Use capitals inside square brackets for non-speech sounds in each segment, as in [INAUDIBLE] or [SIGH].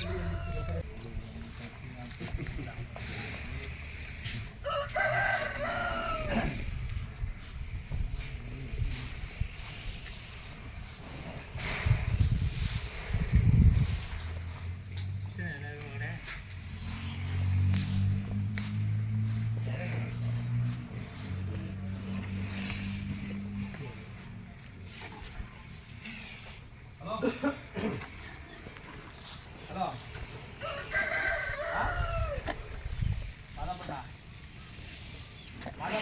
Yeah. ಕರೆ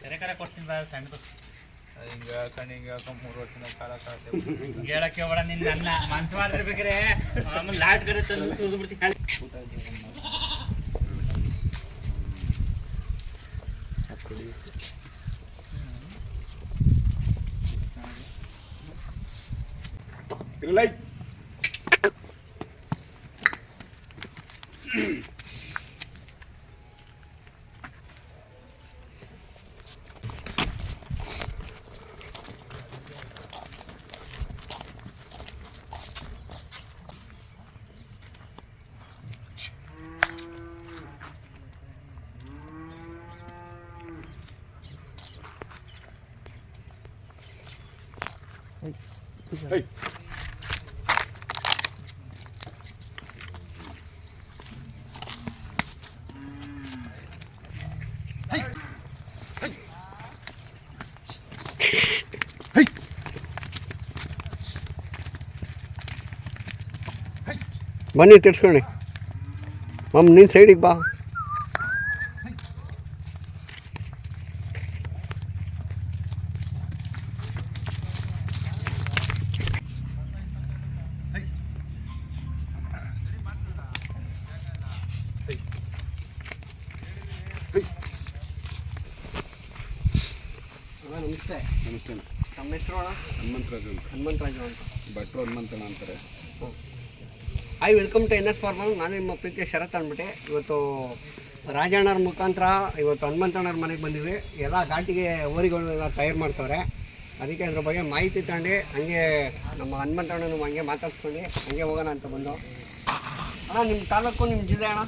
ಕರೆ ಕೊಡ್ತೀನಿ ಬಾ ಸಣ್ಣದು. ಹಿಂಗೆ ಹಾಕೊಂಡು ಹಿಂಗೆ ಮೂರು ವರ್ಷದ ಕಾಲ ಕಾಲ ಹೇಳಕ್ಕೆ ಬೇಡ ನಿನ್ನ ನನ್ನ ಮನ್ಸು ಮಾಡಿರ್ಬೇಕ್ರೆ ಆಮೇಲೆ ಲಾಟ್ ಕರೆ ತಂದು ಸುರಿದು ಬಿಡ್ತೀನಿ. ಲೈಟ್ ಬನ್ನಿ ತಿರ್ಸ್ಕೊಳ್ಳಿ. ಮಮ್ಮ ನಿನ್ನ ಸೈಡಿಗೆ ಬಾ. ನಮಸ್ತೆ. ನಮಸ್ತೆ. ನಮ್ಮ ಹೆಸರು ಅಣ್ಣ. ಹನುಮಂತರಾಜು ಅಂತ. ಹನುಮಂತರಾಜು ಅಂತ. ಭಟ್ರು ಹನುಮಂತಣ್ಣ ಅಂತಾರೆ. Hi welcome to N S farmer ನಾನು ನಿಮ್ಮ ಪ್ರೀತಿಯ ಶರತ್ ಅಂದ್ಬಿಟ್ಟೆ. ಇವತ್ತು ರಾಜಣ್ಣರ ಮುಖಾಂತರ ಇವತ್ತು ಹನುಮಂತಣ್ಣರ ಮನೆಗೆ ಬಂದಿವಿ. ಎಲ್ಲ ಘಾಟಿಗೆ ಓರಿಗಳನ್ನೆಲ್ಲ ತಯಾರು ಮಾಡ್ತವ್ರೆ. ಅದಕ್ಕೆ ಅದ್ರ ಬಗ್ಗೆ ಮಾಹಿತಿ ತಗೊಂಡು. ಹಂಗೆ ನಮ್ಮ ಹನುಮಂತಣ್ಣನ ಹಂಗೆ ಮಾತಾಡ್ಸ್ಕೊಂಡು ಹಂಗೆ ಹೋಗೋಣ ಅಂತ ಬಂದು. ಅಣ್ಣ ನಿಮ್ಮ ತಾಲೂಕು ನಿಮ್ಮ ಜಿಲ್ಲೆ ಅಣ್ಣ?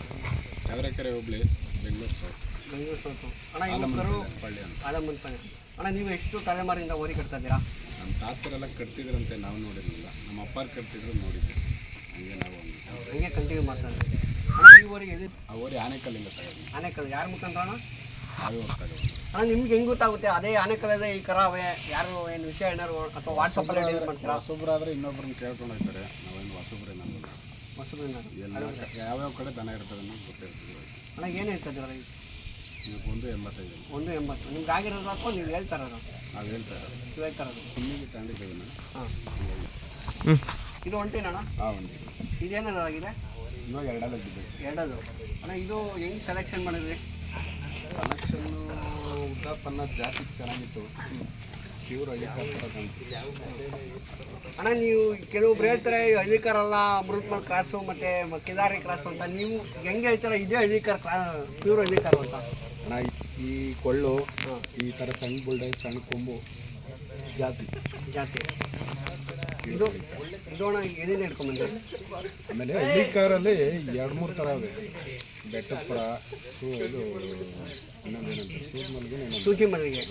ಕೆರೆ ಹೋಗ್ಲಿ ಬೆಂಗಳೂರು ಬೆಂಗಳೂರು ಸೌತು. ಅಣ್ಣ ಇವರು ಪಳ್ಳಿ ಅಂತ. ಆಲಮಂತಣ್ಣ ಅಣ್ಣ ನೀವು ಎಷ್ಟು ತಲೆಮಾರಿಂದ ಓರಿ ಕಟ್ತಾ ಇದ್ದೀರಾ ನಮ್ಮ ತಾತರೆಲ್ಲ ಕಟ್ತಿದ್ರಂತೆ ನಾವು ನೋಡಿರಲಿಲ್ಲ. ನಮ್ಮ ಅಪ್ಪಾರು ಕಟ್ತಿದ್ರು ನೋಡಿದ್ವಿ. ಹಂಗೆ ನಾವು ಹಂಗೆ ಕಂಟಿನ್ಯೂ ಮಾಡ್ತಾರೆ? ಇದ್ದೀವಿ ಅಣ್ಣ ಈ ಊರಿಗೆ ಎಲ್ಲಿ? ಆ ಊರಿ ಆನೆಕಲ್ಲಿಂದ ತಗೊಂಡು ಆನೆಕಲ್ ಯಾರ ಮುಖಾಂತರ ಅಣ್ಣ? ನಿಮ್ಗೆ ಹೆಂಗ್ ಗೊತ್ತಾಗುತ್ತೆ? ಅದೇ ಆನೆಕಲ್ಲದೆ ಈ ಕರಾವೆ ಯಾರು ಏನು ವಿಷಯ ಏನಾರು ಅಥವಾ ವಾಟ್ಸಪ್ಪಲ್ಲಿ ಮಾಡ್ತಾರೆ ಮಾಡ್ತೀರಾ? ಹೊಸಬ್ರಾದ್ರೆ ಇನ್ನೊಬ್ರನ್ನ ಕೇಳ್ಕೊಂಡು ಹೋಗ್ತಾರೆ. ನಾವೇನು ಹೊಸಬ್ರು ಎಲ್ಲ ಕ- ಯಾವ್ಯಾವ ಕಡೆ ದನ ಇರ್ತದೆ ಅನ್ನೋದು ಗೊತ್ತಿರ್ತದೆ ಅಣ್ಣ ಏನು ಹೇಳ್ತಿದ್ದೀರ ನಿಮ್ಗೆ ಒಂದು ಎಂಬತ್ತೈದು. ಒಂದು ಎಂಬತ್ತು. ನಿಮ್ಗೆ ಆಗಿರೋದು ಹಾಕೋ ನೀವು ಹೇಳ್ತಾರ ನಾವು ಹೇಳ್ತಾರೆ ಹೇಳ್ತಾರ ಕಮ್ಮಿಗೆ ತಗೊಂಡಿದ್ದೇವೆ ಹಾಂ. ಇದು ಒಂಟಿನಣ್ಣ ಹಾಂ ಒಂದು ಇದೇನಾರು ಆಗಿದೆ? ಇವಾಗ ಎರಡಲ್ಲ ಎರಡದು ಅಣ್ಣ ಇದು ಹೆಂಗೆ ಸೆಲೆಕ್ಷನ್ ಮಾಡಿದ್ರಿ? ಸೆಲೆಕ್ಷನ್ ಉದ್ದಾಪನ್ನ ಜಾಸ್ತಿ ಚೆನ್ನಾಗಿತ್ತು. ಪ್ಯೂರ್ ಅಣ್ಣ ನೀವು ಕೆಲವೊಬ್ರು ಹೇಳ್ತಾರೆ ಈ ಹಳ್ಳಿಕಾರಲ್ಲ ಅಮೃತ್ಮಲ್ ಕ್ರಾಸು ಮತ್ತು ಕಿದಾರಿ ಕ್ರಾಸು ಅಂತ. ನೀವು ಹೆಂಗೆ ಹೇಳ್ತಾರೆ ಇದೇ ಹಳ್ಳಿಕಾರ ಕ್ರಾ ಪ್ಯೂರ್ ಹಳ್ಳಿಕಾರ ಅಂತ? ಅಣ್ಣ ಈ ಕೊಳ್ಳು ಈ ಥರ ಸಣ್ಣ ಬುಲ್ಡೆ ಸಣ್ಣ ಕೊಂಬು ಜಾತಿ ಜಾತಿ ಇದು ಇದೋಣ ಏನೇನು ಆಮೇಲೆ ಹಳ್ಳಿ ಕಾರಲ್ಲಿ ಎರಡು ಮೂರು ಥರ ಇದೆ. ಸೂ ಇದು ಇನ್ನೊಂದೇನಂತ ಸೂಜ್ ಮಲ್ಗೆ ಸೂಜಿ ಮಲ್ಲಿಗೆ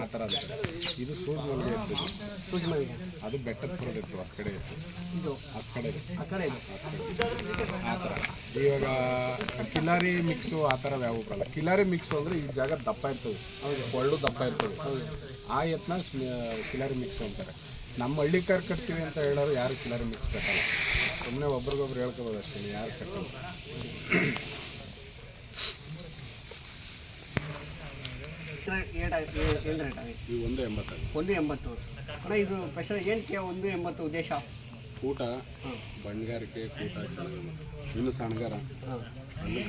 ಆ ಥರ ಅಂತಾರೆ ಇದು ಸೂಜ್ ಮಲ್ಲಿಗೆ ಇರ್ತದೆ. ಸೂಜಿ ಮಲ್ಲಿಗೆ ಅದು ಬೆಟ್ಟದ ಇತ್ತು ಆ ಕಡೆ ಇತ್ತು. ಇದು ಆ ಕಡೆ ಆ ಕಡೆ ಇದು. ಆ ಥರ ಇವಾಗ ಕಿಲಾರಿ ಮಿಕ್ಸು ಆ ಥರ ಯಾವ ಬರಲ್ಲ. ಕಿಲಾರಿ ಮಿಕ್ಸು ಅಂದರೆ ಈ ಜಾಗ ದಪ್ಪ ಇರ್ತದೆ. ಒಳ್ಳು ದಪ್ಪ ಇರ್ತದೆ. ಆ ಯತ್ನ ಕಿಲರ್ ಮಿಕ್ಸ್ ಅಂತಾರೆ. ನಮ್ಮ ಹಳ್ಳಿ ಕಾರ್ ಕಟ್ತೀವಿ ಅಂತ ಹೇಳೋರು ಯಾರು ಕಿಲರ್ ಮಿಕ್ಸ್ ಕಟ್ಟಲ್ಲ. ಸುಮ್ಮನೆ ಒಬ್ರಿಗೊಬ್ರು ಹೇಳ್ಕೋಬೋದು ಅಷ್ಟೇ ಯಾರು ಕಟ್ಟಲ್ಲ. ಒಂದು ಎಂಬತ್ತೈದು ಒಂದು ಎಂಬತ್ತು. ಅಣ್ಣ ಇದು ಸ್ಪೆಷಲ್ ಏನಕ್ಕೆ ಒಂದು ಎಂಬತ್ತು ಉದ್ದೇಶ? ಕೂಟ ಬಣ್ಗಾರಿಕೆ ಕೂಟ ಚೆನ್ನಾಗಿದೆ ಇನ್ನು ಸಣ್ಣಗಾರ ಒಂದು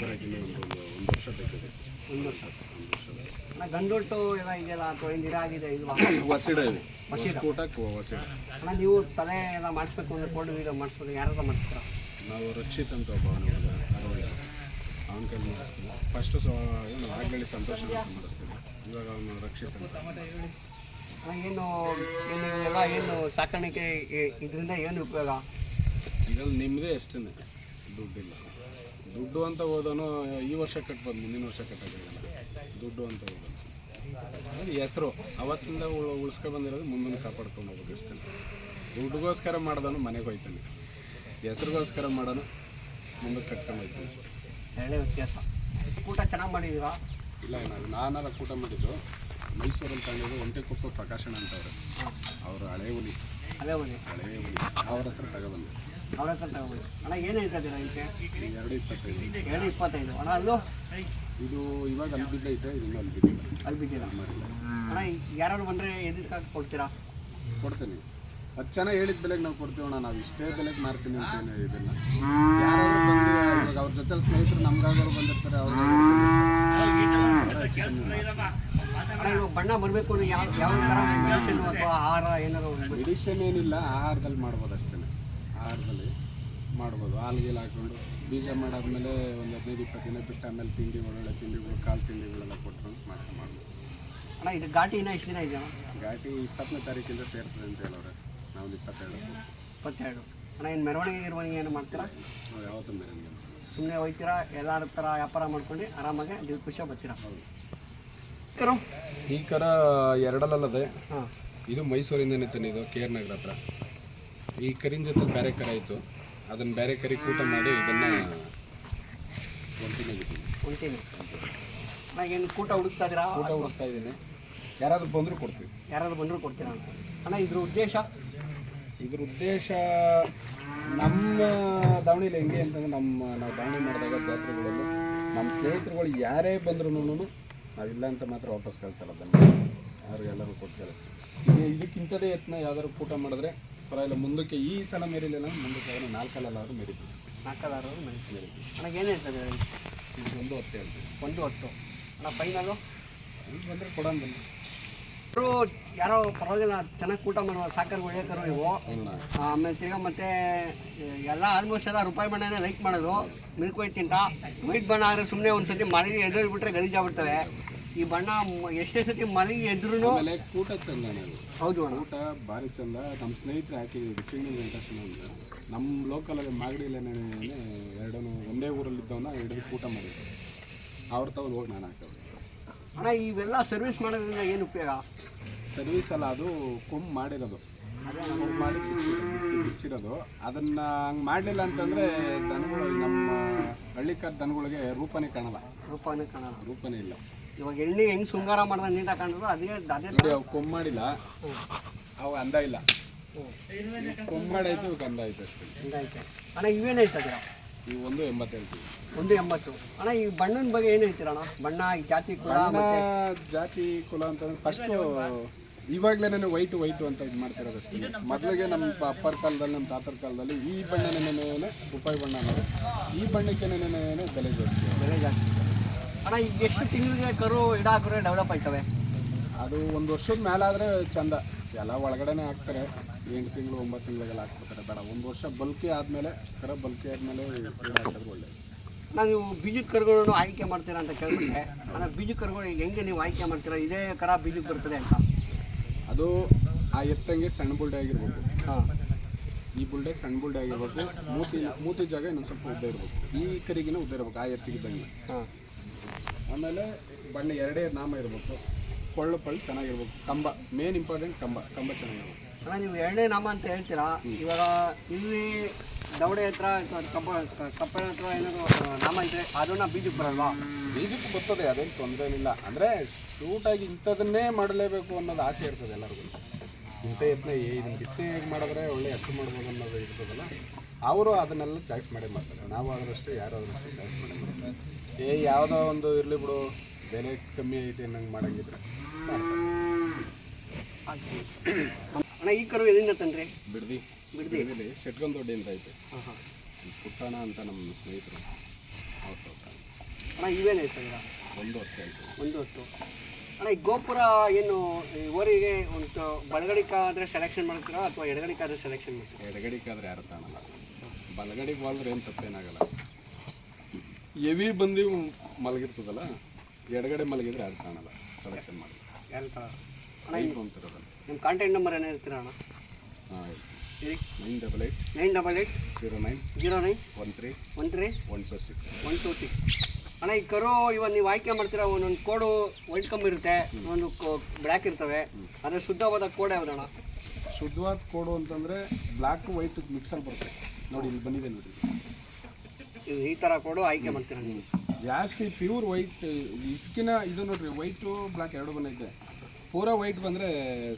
ವರ್ಷ ಬೇಕಿದೆ ಒಂದು ವರ್ಷ ಒಂದು ವರ್ಷ ಬೇಕು. ಅಣ್ಣ ಗಂಡೊಟ್ಟು ಎಲ್ಲ ಇದೆಯಲ್ಲ ಅಥವಾ ಆಗಿದೆ ಇಲ್ವಾ ವಸಿಡ ಇದೆ. ವಸಿಡ. ಕೂಟಕ್ಕೆ ವಸಿಡ ಅಣ್ಣ ನೀವು ತಲೆ ಎಲ್ಲ ಮಾಡಿಸ್ಬೇಕು ಅಂದ್ರೆ ಕೋಲ್ಡ್ ವೀಡಿಯೋ ಮಾಡಿಸ್ಬೇಕು ಯಾರಾದ್ರೂ ಮಾಡಿಸ್ತೀರಾ? ನಾವು ರಕ್ಷಿತ್ ಅಂತ ಒಬ್ಬ ಅವನು ಕೈಲಿ ಮಾಡಿಸ್ತೀನಿ ಫಸ್ಟು ಸೊ ಏನು ಆಗಲಿ ಸಂತೋಷ ಮಾಡಿಸ್ತೀವಿ. ಇವಾಗ ಅವನು ರಕ್ಷಿತ್ ಅಂತ. ಏನು ಏನು ಎಲ್ಲ ಏನು ಸಾಕಾಣಿಕೆ ಇದರಿಂದ ಏನು ಉಪಯೋಗ? ಇದ್ರಲ್ಲಿ ನಿಮ್ಮದೇ ಅಷ್ಟೇ ದುಡ್ಡಿಲ್ಲ. ದುಡ್ಡು ಅಂತ ಹೋದನು ಈ ವರ್ಷ ಕಟ್ಬೋದು ಮುಂದಿನ ವರ್ಷ ಕಟ್ಟೋದಿಲ್ಲ ದುಡ್ಡು ಅಂತ ಅದು ಹೆಸರು ಅವತ್ತಿಂದ ಉಳ್ ಉಳಿಸ್ಕೊ ಬಂದಿರೋದು ಮುಂದನ್ನು ಕಾಪಾಡ್ಕೊಂಡು ಹೋಗ್ಬೇಕು ಅಷ್ಟೇ. ದುಡ್ಡುಗೋಸ್ಕರ ಮಾಡ್ದನು ಮನೆಗೆ ಹೋಯ್ತಾನೆ. ಹೆಸ್ರಿಗೋಸ್ಕರ ಮಾಡೋನು ಮುಂದಕ್ಕೆ ಕಟ್ಕೊಂಡು ಹೋಯ್ತಾನೆ ಹೇಳಿ ವ್ಯತ್ಯಾಸ. ಕೂಟ ಚೆನ್ನಾಗಿ ಮಾಡಿದ್ದೀರಾ? ಇಲ್ಲ ನಾನು ನಾನೆಲ್ಲ ಕೂಟ ಮಾಡಿದ್ದು. ಮೈಸೂರಲ್ಲಿ ಒಂಟೆ ಕೊಪ್ಪ ಪ್ರಕಾಶನ ಅಂತ ಅವರು. ಅವರು ಹಳೆ ಹುಲಿ. ಹಳೆ ಹುಲಿ. ಹಳೆ ಹುಲಿ. ಅವ್ರ ಹತ್ರ ತಗೊಬಂದು. ಅವ್ರ ಹತ್ರ ತಗೊಳ್ಳಿ ಅಣ್ಣ ಏನು ಹೇಳ್ತಿದ್ದೀರಾ ಇದಕ್ಕೆ? ಎರಡು ಇಪ್ಪತ್ತೈದು. ಎರಡು ಇಪ್ಪತ್ತೈದು. ಅಣ್ಣ ಅಲ್ಲೂ? ಇದು ಇವಾಗ ಅಲ್ಲಿ ಬಿದ್ದೈತೆ ಇದನ್ನು ಅಲ್ಲಿ ಬಿದ್ದಿಲ್ಲ. ಅಲ್ಲಿ ಬಿದ್ದಿಲ್ಲ. ಮಾಡಿಲ್ಲ. ಅಣ್ಣ ಯಾರು ಬಂದರೆ ಎದಕ್ಕೆ ಕೊಡ್ತೀರಾ? ಕೊಡ್ತೀನಿ. ಹತ್ತು ಜನ ಹೇಳಿದ ಬೆಲೆಗೆ ನಾವು ಕೊಡ್ತೀವಣ್ಣ ನಾವು ಇಷ್ಟೇ ಬೆಲೆಗೆ ಮಾರ್ತೀನಿ ಅಂತ ಏನು ಇದನ್ನ ಯಾರಾದ್ರು ಬಂದು ಇವಾಗ ಅವ್ರ ಜೊತೆ ಸ್ನೇಹಿತರು ನಮ್ಗಾಗೋರು ಬಂದಿರ್ತಾರೆ ಅವ್ರು ಇವಾಗ ಬಣ್ಣ ಬರಬೇಕು ಯಾವ ಯಾವ ಥರ ಅಥವಾ ಆಹಾರ ಏನಾದ್ರು ಮೆಡಿಷನ್ ಏನಿಲ್ಲ ಆಹಾರದಲ್ಲಿ ಮಾಡ್ಬೋದು ಅಷ್ಟೇ ಆಹಾರದಲ್ಲಿ ಮಾಡ್ಬೋದು. ಹಾಲ್ಗೆಲ್ಲ ಹಾಕೊಂಡು ಬೀಜ ಮಾಡಾದ್ಮೇಲೆ ಒಂದು ಹದಿನೈದು ಇಪ್ಪತ್ತು ದಿನ ಬಿಟ್ಟು ಆಮೇಲೆ ತಿಂಡಿ ಒಳ್ಳೊಳ್ಳೆ ತಿಂಡಿಗಳು ಕಾಲು ತಿಂಡಿಗಳೆಲ್ಲ ಕೊಟ್ಟರು ಮಾಡ್ಕೊಂಡು ಮಾಡೋದು ಅಣ್ಣ ಇದು ಘಾಟಿ ಇನ್ನೂ ಎಷ್ಟು ದಿನ ಇದೆಯಾ? ಘಾಟಿ ಇಪ್ಪತ್ತನೇ ತಾರೀಕಿಂದ ಸೇರ್ತದೆ ಅಂತ ಹೇಳೋರೆ ನಾವು ಇಪ್ಪತ್ತೆರಡು. ಇಪ್ಪತ್ತೆರಡು. ಅಣ್ಣ ಇನ್ನು ಮೆರವಣಿಗೆ ಗಿರವಣಿಗೆ ಏನು ಮಾಡ್ತೀರಾ? ನಾವು ಯಾವತ್ತೂ ಮೆರವಣಿಗೆ ಸುಮ್ಮನೆ ಹೋಗ್ತೀರಾ ಎಲ್ಲರ ಥರ ವ್ಯಾಪಾರ ಮಾಡ್ಕೊಂಡು ಆರಾಮಾಗಿ ನೀವು ಖುಷಿಯಾಗಿ ಬರ್ತೀರಾ? ಹೌದು. ಈ ಕರ? ಎರಡಲ್ಲದೆ ಹಾಂ. ಇದು ಮೈಸೂರಿಂದನೇ ತಂದಿದ್ದು ಕೆ ಆರ್ ನಗರ ಹತ್ರ. ಈ ಕರಿನ ಜೊತೆ ಬೇರೆ ಕರ ಇತ್ತು. ಅದನ್ನು ಬೇರೆ ಕರಿ ಕೂಟ ಮಾಡಿ ಇದನ್ನು ಹೊಂಟೀನಿ ಏನು ಕೂಟ ಹುಡುಕ್ತಾ ಇದ್ದೀರಾ? ಕೂಟ ಹುಡುಕ್ತಾ ಇದ್ದೀನಿ. ಯಾರಾದರೂ ಬಂದರೂ ಕೊಡ್ತೀವಿ. ಯಾರಾದರೂ ಬಂದರೂ ಕೊಡ್ತೀರಾ ಅಂತ. ಅಣ್ಣ ಇದ್ರ ಉದ್ದೇಶ? ಇದ್ರ ಉದ್ದೇಶ ನಮ್ಮ ದಾವಣಿಲಿ ಹೆಂಗೆ ಅಂತಂದ್ರೆ ನಮ್ಮ ನಾವು ದಾವಣಿ ಮಾಡಿದಾಗ ಜಾತ್ರೆಗಳಲ್ಲಿ ನಮ್ಮ ಸ್ನೇಹಿತರುಗಳು ಯಾರೇ ಬಂದ್ರೂ ನಾವಿಲ್ಲ ಅಂತ ಮಾತ್ರ ವಾಪಸ್ ಕಳ್ಸಲ್ಲ ಅದನ್ನು. ಎಲ್ಲರೂ ಕೊಟ್ಟು ಕಳಿಸ್ತೀವಿ. ಇದಕ್ಕಿಂತದೇ ಯತ್ನ ಯಾವ್ದಾದ್ರು ಕೂಟ ಮಾಡಿದ್ರೆ ಪರವಾಗಿಲ್ಲ ಮುಂದಕ್ಕೆ ಈ ಸಲ ಮೇರಿಲಿಲ್ಲ ಮುಂದಕ್ಕೆ ಅದನ್ನು ನಾಲ್ಕಲ್ಲಾದ್ರೂ ಮೆರಿತೀವಿ ನಾಲ್ಕದಾರು ಮನುಷ್ಯ ನನಗೆ ಏನು ಹೇಳ್ತದೆ ಒಂದು ಹೊತ್ತು ಹೇಳ್ತೀವಿ ಒಂದು ಹತ್ತು. ಅಣ್ಣ ಫೈನಲು ಬಂದರೆ ಕೊಡೋಣ ಬನ್ನಿ. ಇವರು ಯಾರೋ ಪರವಾಗಿಲ್ಲ ಚೆನ್ನಾಗಿ ಊಟ ಮಾಡುವ ಸಾಕರ್ ಒಳ್ಳೆಕರು ಇವು ಅಲ್ಲ ಆಮೇಲೆ ತಿರ್ಗಾ ಮತ್ತೆ ಎಲ್ಲ ಆಲ್ಮೋಸ್ಟ್ ಎಲ್ಲ ರೂಪಾಯಿ ಬಣ್ಣನೇ ಲೈಕ್ ಮಾಡೋದು ಮಿಲ್ಕ್ ವೈಟ್ ತಿಂಟ. ವೈಟ್ ಬಣ್ಣ ಆದರೆ ಸುಮ್ಮನೆ ಒಂದು ಸತಿ ಮನೆಗೆ ಎದುರು ಬಿಟ್ಟರೆ ಗಲೀಜಾಗ್ಬಿಡ್ತವೆ ಈ ಬಣ್ಣ ಎಷ್ಟೇ ಸತಿ ಮಲಗಿ ಎದ್ರು ಆಮೇಲೆ ಕೂಟ ಚಂದ ನಾವು ಹೌದು ಅಣ್ಣ. ಊಟ ಭಾರಿ ಚಂದ. ನಮ್ಮ ಸ್ನೇಹಿತರು ಹಾಕಿ ವೆಂಕಟೇಶನ ಅಂತ. ನಮ್ಮ ಲೋಕಲಲ್ಲಿ ಮಾಗಡಿಲೇನೆ ಎರಡೂ ಒಂದೇ ಊರಲ್ಲಿದ್ದವನ್ನ ಹಿಡಿದು ಊಟ ಮಾಡಿದ್ದೆ ಅವ್ರ ತಗೊಂಡು ಹೋಗಿ ನಾನು ಹಾಕೋದು. ಅಣ್ಣ ಇವೆಲ್ಲ ಸರ್ವಿಸ್ ಮಾಡೋದ್ರಿಂದ ಏನು ಉಪಯೋಗ? ಸರ್ವಿಸ್ ಅಲ್ಲ ಅದು ಕುಂಬ್ ಮಾಡಿರೋದು. ಕೊಂಬ್ ಮಾಡಿ ಬಿಚ್ಚಿ- ಬಿಚ್ಚಿರೋದು. ಅದನ್ನ ಹಂಗೆ ಮಾಡಲಿಲ್ಲ ಅಂತಂದರೆ ದನಗಳು ನಮ್ಮ ಹಳ್ಳಿಕಾರ್ ದನಗಳಿಗೆ ರೂಪನೇ ಕಾಣಲ್ಲ. ರೂಪನೇ ಕಾಣಲ್ಲ. ರೂಪನೇ ಇಲ್ಲ. ಇವಾಗ ಎಣ್ಣೆ ಹೆಂಗ್ ಶೃಂಗಾರ ಮಾಡ್ದ ನೀಟ್ ಹಾಕೊಂಡ್ರು ಅದೇ ಅದೇ ನೋಡಿ ಅವು ಅಂದ ಇಲ್ಲ. ಕೊಂಬ್ ಮಾಡೈತೆ ಇವಕ್ಕೆ ಅಂದ ಐತೆ ಅಷ್ಟೇ. ಹಿಂಗೈತೆ ಅಣ್ಣ ಇವೇನು ಹೇಳ್ತಿದ್ದೀರಾ ಈ ಒಂದು ಎಂಬತ್ತು ಹೇಳ್ತೀವಿ. ಒಂದು ಎಂಬತ್ತು. ಅಣ್ಣ ಈ ಬಣ್ಣನ್ ಬಗ್ಗೆ ಏನು ಹೇಳ್ತೀರಣ್ಣ ಬಣ್ಣ ಈ ಜಾತಿ ಕುಲ ಬಣ್ಣ ಮತ್ತೆ ಜಾತಿ ಕುಲ ಅಂತಂದ್ರೆ ಫಸ್ಟ್ ಇವಾಗಲೇ ವೈಟ್ ವೈಟು ಅಂತ ಇದು ಮಾಡ್ತಿರೋದು ಅಷ್ಟೇ. ಮೊದಲಿಗೆ ನಮ್ಮ ಅಪ್ಪರ ಕಾಲದಲ್ಲಿ ನಮ್ಮ ತಾತರ ಕಾಲದಲ್ಲಿ ಈ ಬಣ್ಣನೇ ರೂಪಾಯಿ ಬಣ್ಣ ಅನ್ನೋದು. ಈ ಬಣ್ಣಕ್ಕೇನೇನೇ ಬೆಲೆ ಜಾಸ್ತಿ. ಬೆಲೆ ಜಾಸ್ತಿ. ಅಣ್ಣ ಈಗ ಎಷ್ಟು ತಿಂಗಳಿಗೆ ಕರು ಇಡ ಹಾಕಿದ್ರೆ ಡೆವಲಪ್ ಆಯ್ತವೆ? ಅದು ಒಂದು ವರ್ಷದ ಮೇಲಾದರೆ ಚಂದ. ಎಲ್ಲ ಒಳಗಡೆನೆ ಹಾಕ್ತಾರೆ. ಎಂಟು ತಿಂಗಳು ಒಂಬತ್ತು ತಿಂಗಳಿಗೆಲ್ಲ ಹಾಕ್ಬಿಡ್ತಾರೆ. ಬೇಡ ಒಂದು ವರ್ಷ ಬಲ್ಕಿ ಆದಮೇಲೆ ಕರ ಬಲ್ಕಿ ಆದಮೇಲೆ ಹಾಕಿದ್ರೆ ಒಳ್ಳೆಯದು ಅಣ್ಣ ನೀವು ಬೀಜದ ಕರುಗಳನ್ನು ಆಯ್ಕೆ ಮಾಡ್ತೀರಾ ಅಂತ ಕೇಳಿದ್ರೆ ಅಣ್ಣ ಬೀಜ ಕರುಗಳು ಹೆಂಗೆ ನೀವು ಆಯ್ಕೆ ಮಾಡ್ತೀರಾ? ಇದೇ ಕರ ಬೀಜಕ್ಕೆ ಬರ್ತದೆ ಅಂತ. ಅದು ಆ ಎತ್ತಂಗೆ ಸಣ್ಣ ಬುಲ್ಡೆ ಆಗಿರ್ಬೋದು ಹಾಂ. ಈ ಬುಲ್ಡೆ ಸಣ್ಣ ಬುಲ್ಡೆ ಆಗಿರ್ಬೋದು ಮೂತಿ ಮೂತಿ ಜಾಗ ಇನ್ನೊಂದು ಸ್ವಲ್ಪ ಉದ್ದ ಇರಬೇಕು. ಈ ಕರಿಗಿನ ಉದ್ದ ಇರಬೇಕು ಆ ಎತ್ತಿಗಿದ್ದಂಗೆ. ಹಾಂ. ಆಮೇಲೆ ಬಣ್ಣ ಎರಡೇ ನಾಮ ಇರಬೇಕು. ಕೊಳ್ಳು ಪಳ್ಳು ಚೆನ್ನಾಗಿರ್ಬೇಕು. ಕಂಬ ಮೇನ್ ಇಂಪಾರ್ಟೆಂಟ್ ಕಂಬ ಕಂಬ ಚೆನ್ನಾಗಿರ್ಬೇಕು. ಅಣ್ಣ ನೀವು ಎರಡನೇ ನಾಮ ಅಂತ ಹೇಳ್ತೀರಾ? ಇವಾಗ ಇಲ್ಲಿ ದವಡೆ ಹತ್ರ ಕಂಬ ಕಬ್ಬ ಕಪ್ಪಳ ಹತ್ರ ಏನಾದರೂ ನಾಮ ಇದ್ರೆ ಅದನ್ನ ಬೀಜಕ್ಕೆ ಬರಲ್ವಾ? ಬೀಜಕ್ಕೆ ಬರ್ತದೆ ಅದೇನು ತೊಂದರೆ ಇಲ್ಲ. ಅಂದರೆ ಶೂಟಾಗಿ ಇಂಥದನ್ನೇ ಮಾಡಲೇಬೇಕು ಅನ್ನೋದು ಆಸೆ ಇರ್ತದೆ ಎಲ್ಲರಿಗೂ. ಇಂಥ ಯತ್ನ ಇದನ್ನ ಬಿತ್ತನೆ ಹೇಗೆ ಮಾಡಿದ್ರೆ ಒಳ್ಳೆ ಅಷ್ಟು ಮಾಡ್ಬೋದು ಅನ್ನೋದು ಇರ್ತದಲ್ಲ ಅವರು ಅದನ್ನೆಲ್ಲ ಚಾಯ್ಸ್ ಮಾಡೇ ಮಾಡ್ತಾರೆ. ನಾವು ಆದ್ರಷ್ಟೇ ಯಾರು ಆದ್ರಷ್ಟೇ ಚಾಯ್ಸ್ ಮಾಡೇ ಮಾಡ್ತಾರೆ. ಏ ಯಾವುದೋ ಒಂದು ಇರಲಿ ಬಿಡು. ಬೆಲೆ ಕಮ್ಮಿ ಐತೆ ನಂಗೆ ಮಾಡಂಗಿದ್ರೆ. ಅಣ್ಣ ಈ ಕರು ಎಲ್ಲಿಂದ ತಂದ್ರಿ? ಬಿಡ್ದಿ. ಬಿಡ್ದಿ. ಶೆಟ್ಕೊಂಡ್ ದೊಡ್ಡ ಅಂತ ಐತೆ. ಪುಟ್ಟಣ ಅಂತ ನಮ್ಮ ಸ್ನೇಹಿತರು. ಹೌದು ಅಣ್ಣ ಇವೇನು ಐತೆ ಒಂದು ವರ್ಷ ಆಯಿತು. ಒಂದು ವರ್ಷ. ಅಣ್ಣ ಈ ಗೋಪುರ ಏನು ಈ ಊರಿಗೆ ಒಂದು ಬಲಗಡಿಕಾದ್ರೆ ಸೆಲೆಕ್ಷನ್ ಮಾಡ್ತೀರಾ ಅಥವಾ ಎಡಗಡಿಕಾದ್ರೆ ಸೆಲೆಕ್ಷನ್ ಮಾಡ್ತೀರಾ? ಎಡಗಡಿಕಾದ್ರೆ ಯಾರು ತಾನಲ್ಲ ಬಲಗಡಿಗೆ ಬಂದ್ರೆ ಏನು ತಪ್ಪೇನಾಗಲ್ಲ. ಎವಿ ಬಂದು ಮಲಗಿರ್ತದಲ್ಲ ಎಡಗಡೆ ಮಲಗಿದ್ರೆ ಅದು ಕಾಣಲ್ಲ ಸೆಲೆಕ್ಷನ್ ಮಾಡಿ. ಅಂತಿರೋದಲ್ಲ ನಿಮ್ಮ ಕಾಂಟ್ಯಾಕ್ಟ್ ನಂಬರ್ ಏನೇ ಇರ್ತೀರ ಅಣ್ಣ? ಹಾಂ nine double eight nine double eight zero nine zero nine one three one three one two six one two six ಅಣ್ಣ ಈ ಕರು ಇವಾಗ ನೀವು ಆಯ್ಕೆ ಮಾಡ್ತೀರಾ ಒಂದೊಂದು ಕೋಡು ವೈಟ್ ಕಮ್ಮಿ ಇರುತ್ತೆ ಒಂದು ಬ್ಲ್ಯಾಕ್ ಇರ್ತವೆ ಅದ್ರ ಶುದ್ಧವಾದ ಕೋಡ್ ಯಾವ್ದಣ್ಣ ಶುದ್ಧವಾದ ಕೋಡು ಅಂತಂದರೆ ಬ್ಲ್ಯಾಕ್ ವೈಟ್ ಮಿಕ್ಸಲ್ಲಿ ಬರುತ್ತೆ. ನೋಡಿ ಇಲ್ಲಿ ಬಂದಿದೆ ನೋಡಿ. ಇದು ಈ ಥರ ಕೊಡು ಆಯ್ಕೆ ಮಾಡ್ತೀರಾ ನೀವು ಜಾಸ್ತಿ ಪ್ಯೂರ್ ವೈಟ್ ಇಷ್ಟಕ್ಕಿನ ಇದು ನೋಡ್ರಿ ವೈಟು ಬ್ಲ್ಯಾಕ್ ಎರಡು ಬಂದೈತೆ. ಪೂರ ವೈಟ್ ಬಂದರೆ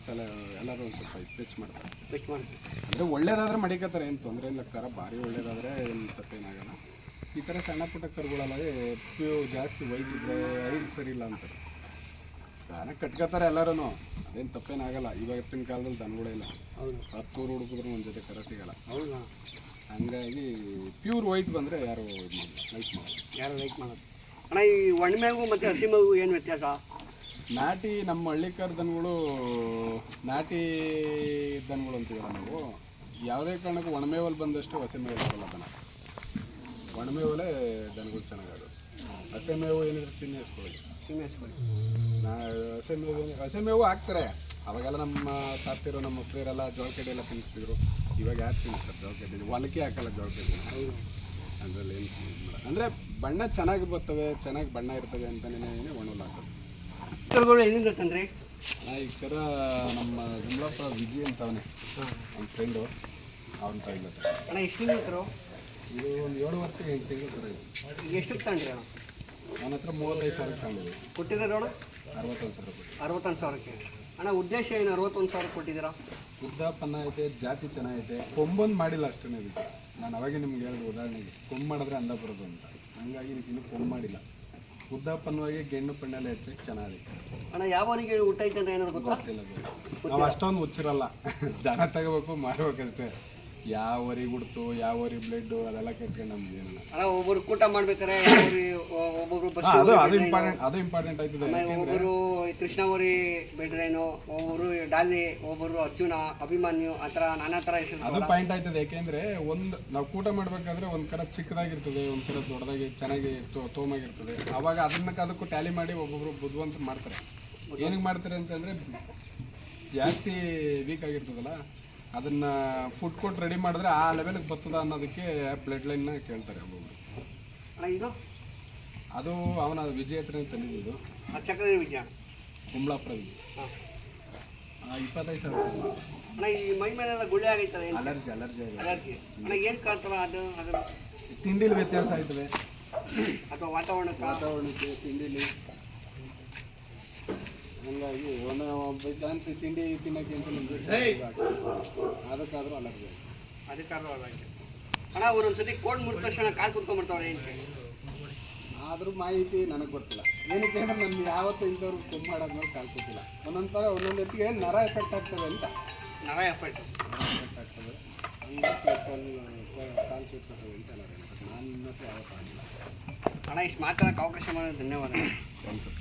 ಸಲ ಎಲ್ಲರೂ ಒಂದು ಸ್ವಲ್ಪ ಟಚ್ ಮಾಡ್ತಾರೆ. ಚೆಕ್ ಮಾಡ್ತೀವಿ ಅಂದರೆ ಒಳ್ಳೇದಾದ್ರೆ ಮಡಿಕತ್ತಾರೆ ಏನು ತೊಂದರೆ ಇಲ್ಲ ಸರ ಭಾರಿ ಒಳ್ಳೇದಾದರೆ ಏನು ತಪ್ಪೇನಾಗಲ್ಲ ಈ ಥರ ಸಣ್ಣ ಪುಟ್ಟ ಕರುಗಳಲ್ಲಿ ಪ್ಯೂ ಜಾಸ್ತಿ ವೈಟ್ ಇದ್ದರೆ ಐದು ಸರಿ ಇಲ್ಲ ಅಂತಾರೆ. ದನ ಕಟ್ಕೋತಾರೆ ಎಲ್ಲರೂ ಅದೇನು ತಪ್ಪೇನಾಗಲ್ಲ ಇವಾಗಿನ ಕಾಲದಲ್ಲಿ ದನಗಳೇ ಇಲ್ಲ. ಹೌದು. ಹತ್ತು ಹುಡುಕಿದ್ರು ಒಂದು ಜೊತೆ ಕರ ಸಿಗಲ್ಲ. ಹೌದಾ? ಹಂಗಾಗಿ ಪ್ಯೂರ್ ವೈಟ್ ಬಂದರೆ ಯಾರು ಇದು ಲೈಕ್ ಮಾಡೋದು ಯಾರು ಲೈಕ್ ಮಾಡೋದು ಅಣ್ಣ ಈ ಒಣಮೇವು ಮತ್ತು ಹಸಿ ಏನು ವ್ಯತ್ಯಾಸ? ನಾಟಿ ನಮ್ಮ ಹಳ್ಳಿಕಾರ್ ದನಗಳು ನಾಟಿ ದನಗಳು ಅಂತೀವಲ್ಲ ನಾವು ಯಾವುದೇ ಕಾರಣಕ್ಕೂ ಒಣಮೇವಲ್ಲಿ ಬಂದಷ್ಟು ಹಸಿ ಮೇವು ಬರಲ್ಲ ದನ. ಒಣಮೇವಲ್ಲೇ ದನಗಳು ಚೆನ್ನಾಗಾಗೋದು. ಹಸಿ ಮೇವು ಏನಿದ್ರೆ ಸಿನ್ನೆ ಸಿಮ್ ಸೀಮೆಸ್ಕೊಳ್ಳಿ ನಾ ಹಸಿ ಮೇವು ಹಸಿ ಮೇವು ಹಾಕ್ತಾರೆ. ಅವಾಗೆಲ್ಲ ನಮ್ಮ ತಾತಿರು ನಮ್ಮ ಉಪ್ರಿಯರೆಲ್ಲ ಜೋಳಕಡೆ ಎಲ್ಲ ತಿನ್ನಿಸ್ತಿದ್ರು. ಇವಾಗ ಯಾರು ಸರ್? ಜೋಳಕಡ್ಡಿ ಹೊಲಕ್ಕೆ ಹಾಕಲ್ಲ ಜವಾಬ್ದಾರಿ ಅದರಲ್ಲಿ ಏನು ಅಂದರೆ ಬಣ್ಣ ಚೆನ್ನಾಗಿ ಬರ್ತವೆ ಚೆನ್ನಾಗಿ ಬಣ್ಣ ಇರ್ತವೆ ಅಂತಲೇ ಒಣಲು ಹಾಕೋದು. ಕರುಗಳು ಎಲ್ಲಿಂದ ತಂದ್ರಿ? ನಾ ಈ ಥರ ನಮ್ಮ ಗುಮ್ಲಾಪುರ ವಿಜಯ್ ಅಂತವನೇ ನಮ್ಮ ಫ್ರೆಂಡು ಅವನ ತಾಯಿಲ್ಲ ಅಣ್ಣ ಎಷ್ಟು ತಿಂಗಳು ಇದು ಒಂದು ಏಳು ವರ್ಷ ಎಂಟು ತಿಂಗಳು ಥರ ಇದೆ. ಎಷ್ಟಕ್ಕೆ ತಗೊಂಡ್ರಿ ಅಣ್ಣ? ನನ್ನ ಹತ್ರ ಮೂವತ್ತೈದು ಸಾವಿರ ತಗೊಂಡಿದ್ದೆ ಕೊಟ್ಟಿದ್ದೀರ ಅಣ್ಣ? ಅರವತ್ತೊಂದು ಸಾವಿರ ಅರವತ್ತೊಂದು ಸಾವಿರಕ್ಕೆ. ಅಣ್ಣ ಉದ್ದೇಶ ಏನು? ಅರವತ್ತೊಂದು ಸಾವಿರ ಕೊಟ್ಟಿದ್ದೀರಾ? ಉದ್ದ ಪನ್ನ ಐತೆ ಜಾತಿ ಚೆನ್ನಾಗೈತೆ ಕೊಂಬೊಂದು ಮಾಡಿಲ್ಲ ಅಷ್ಟೇ ಇದಕ್ಕೆ ನಾನು ಅವಾಗೆ ನಿಮ್ಗೆ ಹೇಳಿದೆ ಉದಾಹರಣೆಗೆ ಕೊಂಬು ಮಾಡಿದ್ರೆ ಅಂದ ಬರೋದು ಅಂತ. ಹಂಗಾಗಿ ಇದಕ್ಕೆ ಇನ್ನೂ ಕೊಂಬು ಮಾಡಿಲ್ಲ. ಉದ್ದಾಪನ್ನವಾಗಿ ಗೆಣ್ಣು ಪಣ್ಣೆಲ್ಲ ಹೆಚ್ಚಾಗಿ ಚೆನ್ನಾಗಿದೆ ಅಣ್ಣ ಯಾವನಿಗೆ ಊಟ ಐತೆ ಅಂತ ಏನಾದ್ರು ಗೊತ್ತಿಲ್ಲ. ನಾವು ಅಷ್ಟೊಂದು ಹುಚ್ಚಿರಲ್ಲ [LAUGHS] ದನ ತಗೋಬೇಕು ಮಾರ್ಬೇಕಷ್ಟೇ ಯಾವ ವರಿ ಗುಡ್ತು ಯಾವ ವರಿ ಬ್ಲಡ್ ಅದೆಲ್ಲ ಕೇಳ್ಕೊಂಡು ನಮ್ಗೆ ಏನಲ್ಲ. ಅಣ್ಣ ಒಬ್ಬರು ಕೂಟ ಮಾಡ್ಬೇಕಾರೆ ಒಬ್ಬೊಬ್ರು ಬಸ್ ಹಾ, ಅದು ಅದು ಇಂಪಾರ್ಟೆಂಟ್ ಅದು ಇಂಪಾರ್ಟೆಂಟ್ ಆಯ್ತದೆ. ಒಬ್ಬರು ಕೃಷ್ಣವರಿ ಬೆಡ್ರೈನು ಒಬ್ಬರು ಡಾಲಿ ಒಬ್ಬರು ಅರ್ಜುನ ಅಭಿಮನ್ಯು ಆ ಥರ ನಾನಾ ಥರ ಹೆಸರು ಅದು ಪಾಯಿಂಟ್ ಆಯ್ತದೆ. ಯಾಕೆಂದ್ರೆ ಒಂದು ನಾವು ಕೂಟ ಮಾಡ್ಬೇಕಾದ್ರೆ ಒಂದ್ ಕಡೆ ಚಿಕ್ಕದಾಗಿರ್ತದೆ ಒಂದ್ ಕಡೆ ದೊಡ್ಡದಾಗಿ ಚೆನ್ನಾಗಿ ತೋ- ತೋಮಾಗಿರ್ತದೆ. ಅವಾಗ ಅದನ್ನ ಅದಕ್ಕೂ ಟ್ಯಾಲಿ ಮಾಡಿ ಒಬ್ಬೊಬ್ರು ಬುದ್ಧಿವಂತ ಮಾಡ್ತಾರೆ. ಏನಕ್ಕೆ ಮಾಡ್ತಾರೆ ಅಂತಂದ್ರೆ ಜಾಸ್ತಿ ವೀಕ್ ಆಗಿರ್ತದಲ್ಲ ಅದನ್ನ ಫುಡ್ ಕೊಟ್ಟು ರೆಡಿ ಮಾಡಿದ್ರೆ ಆ ಲೆವೆಲ್ಗೆ ಬರ್ತದ ಅನ್ನೋದಕ್ಕೆ ಬ್ಲಡ್ ಲೈನ್ನ ಕೇಳ್ತಾರೆ ಒಬ್ಬೊಬ್ರು. ಅಣ್ಣ ಇದು? ಅದು ಅವನ ವಿಜಯ ಹತ್ರನೇ ತಂದಿದ್ದು ಆ ಚಕ್ರವರ್ತಿ ವಿಜಯ? ಕುಂಬಳಾಪುರ ಇಪ್ಪತ್ತೈದು ಸಾವಿರ ಅಣ್ಣ ಈ ಮೈ ಮೇಲೆಲ್ಲ ಗುಳ್ಳೆ ಆಗೈತಲ್ಲ ಅಲರ್ಜಿ ಅಲರ್ಜಿ ಅಲರ್ಜಿ ಅಣ್ಣ ಏನು ಕಾಣ್ತಲ್ಲ ಅದು ಅದು? ತಿಂಡಿಲಿ ವ್ಯತ್ಯಾಸ ಆಯ್ತದೆ. ಅಥವಾ ವಾತಾವರಣಕ್ಕೆ? ವಾತಾವರಣಕ್ಕೆ ತಿಂಡಿಲಿ. ಹಂಗಾಗಿ ಒಂದು ಬೈ ಚಾನ್ಸ್ ತಿಂಡಿ ತಿನ್ನೋಕೆ ಅಂತ ನಿಮ್ಗೆ ಅದಕ್ಕಾದ್ರೂ ಅಲರ್ಜಿ ಅದಕ್ಕಾರವಾಗಿ ಅಣ್ಣ ಒಂದೊಂದ್ಸತಿ ಕೋಡ್ ಮುಟ್ಟ ತಕ್ಷಣ ಕಾಲು ಕುತ್ಕೊಂಡ್ಬಿಡ್ತಾವ್ರೆ ಏನಕ್ಕೆ ಆದರೂ ಮಾಹಿತಿ ನನಗೆ ಗೊತ್ತಿಲ್ಲ. ಏನಕ್ಕೆ ಅಂದ್ರೆ ನಮ್ಗೆ ಯಾವತ್ತೂ ಇಂಥವ್ರು ಮಾಡೋದು ಮಾಡೋದ್ಮೇಲೆ ಕಾಲ್ಕೊತಿಲ್ಲ ಒಂದೊಂದು ಥರ ಒಂದೊಂದು ಹೊತ್ತಿಗೆ ನರ ಎಫೆಕ್ಟ್ ಆಗ್ತದೆ ಅಂತ. ನರ ಎಫೆಕ್ಟ್ ಎಫೆಕ್ಟ್ ಆಗ್ತದೆ. ಹಂಗಾಗಿ ಕಾಲು ಅಂತ ನಾನು ಇನ್ನೂ ಯಾವತ್ತೂ ಆಗಿಲ್ಲ. ಅಣ್ಣ ಇಷ್ಟು ಮಾತಾಡೋಕೆ ಅವಕಾಶ ಮಾಡೋದು ಧನ್ಯವಾದ ಥ್ಯಾಂಕ್ ಯು